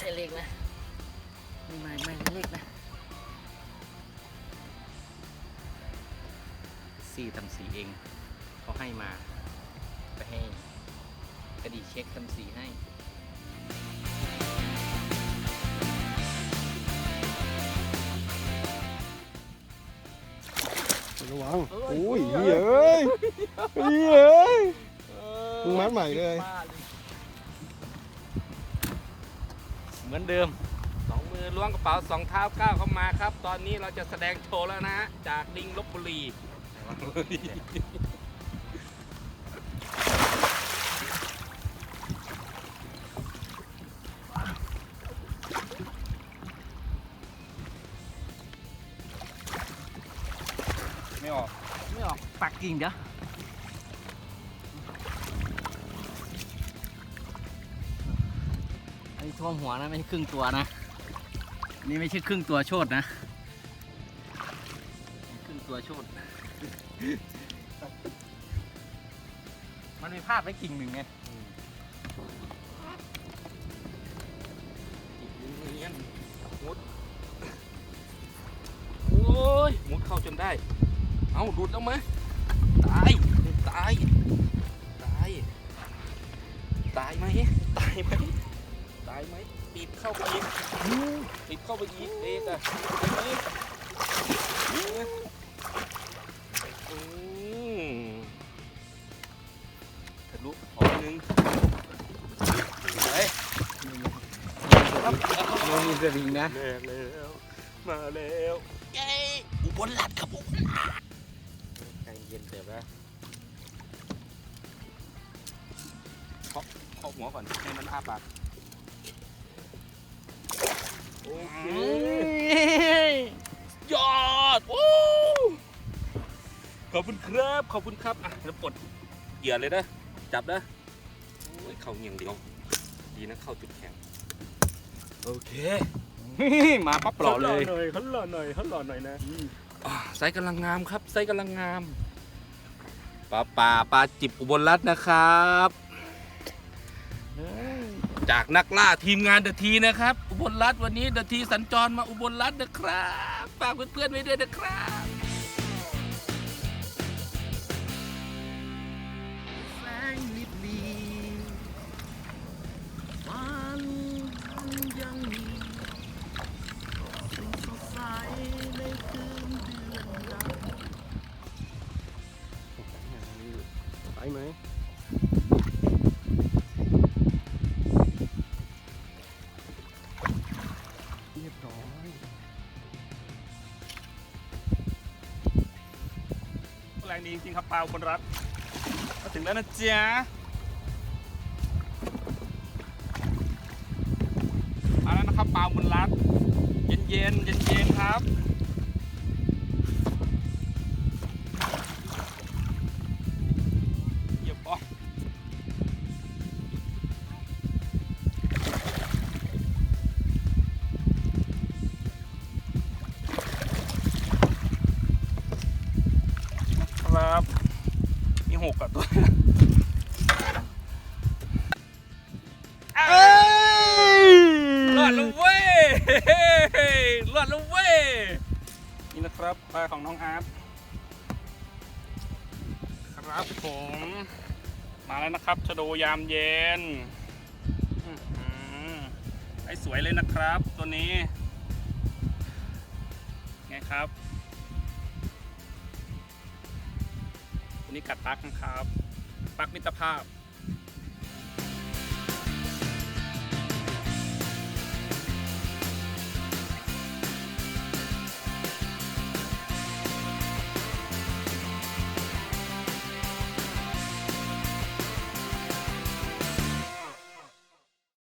ช่เล็กนะไม่ไม่ไม่เล็กนะสีทำสีเองเขาให้มาไปให้กระดีเช็คทำสีให้ระวังโอ้ยเฮ้ยเอ้ยเฮ้ยเอ้ยมึงมัดใหม่เลย เหมือนเดิมสองมือล้วงกระเป๋าสองเท้าก้าวเข้ามาครับ ตอนนี้เราจะแสดงโชว์แล้วนะฮะจากลิงลบบุรีไม่ออก ไม่ออกปักกิ่งเดี๋ยว ท่วมหัวนะไม่ใช่ครึ่งตัวนะ นี่ไม่ใช่ครึ่งตัวโชดนะครึ่งตัวโชดมันมีพลาดไว้กิ่งหนึ่งไงมุดโอ้ยมุดเข้าจนได้ เอาดูดแล้วไหมตาย ตาย ตาย ตายไหมตายไหม ตายไหมปีบเข้าไปอีกปีบเข้าไปอีกเอกอะได้ไหมอืมทะลุขอหนึ่งไปโนมีสวิงนะมาแล้วมาแล้วเย้อุบลรัตน์ครับอุบลรัตน์ใจเย็นเดี๋ยวนะเคาะเคาะหัวก่อนให้มันอ้าปาก โอเคยอดโอ้ขอบคุณครับ ขอบคุณครับ อะแล้วปลดเหยื่อเลยนะ จับนะโอ้ยเข้าเงียงเดียว ดีนะ เข้าจุดแข็ง โอเค มาปั๊บหล่อเลยหน่อยเขาหล่อหน่อยเขาหล่อหน่อยนะอ่าไซส์กำลังงามครับไซส์กำลังงามปลาป่าปลาจิบอุบลรัตน์นะครับ จากนักล่าทีมงานเดอะทีนะครับ อุบลรัฐวันนี้เดอะทีสัญจรมาอุบลรัฐนะครับ ฝากเพื่อนๆไว้ด้วยนะครับ เรียบร้อยแรงดีจริงๆครับปลาคนรัตน์มาถึงแล้วนะจ๊ะมาแล้วนะครับปลาอุบนรัตน์เย็นเย็นครับ หกกับตัวเอ้ยรอดแล้วเว้ยรอดแล้วเว้ยนี่นะครับปลาของน้องอาร์ตครับผมมาแล้วนะครับชะโดยามเย็นอื้อหือไอ้สวยเลยนะครับตัวนี้ ไงครับันนี้กัดปักนะครับปักมิตรภาพ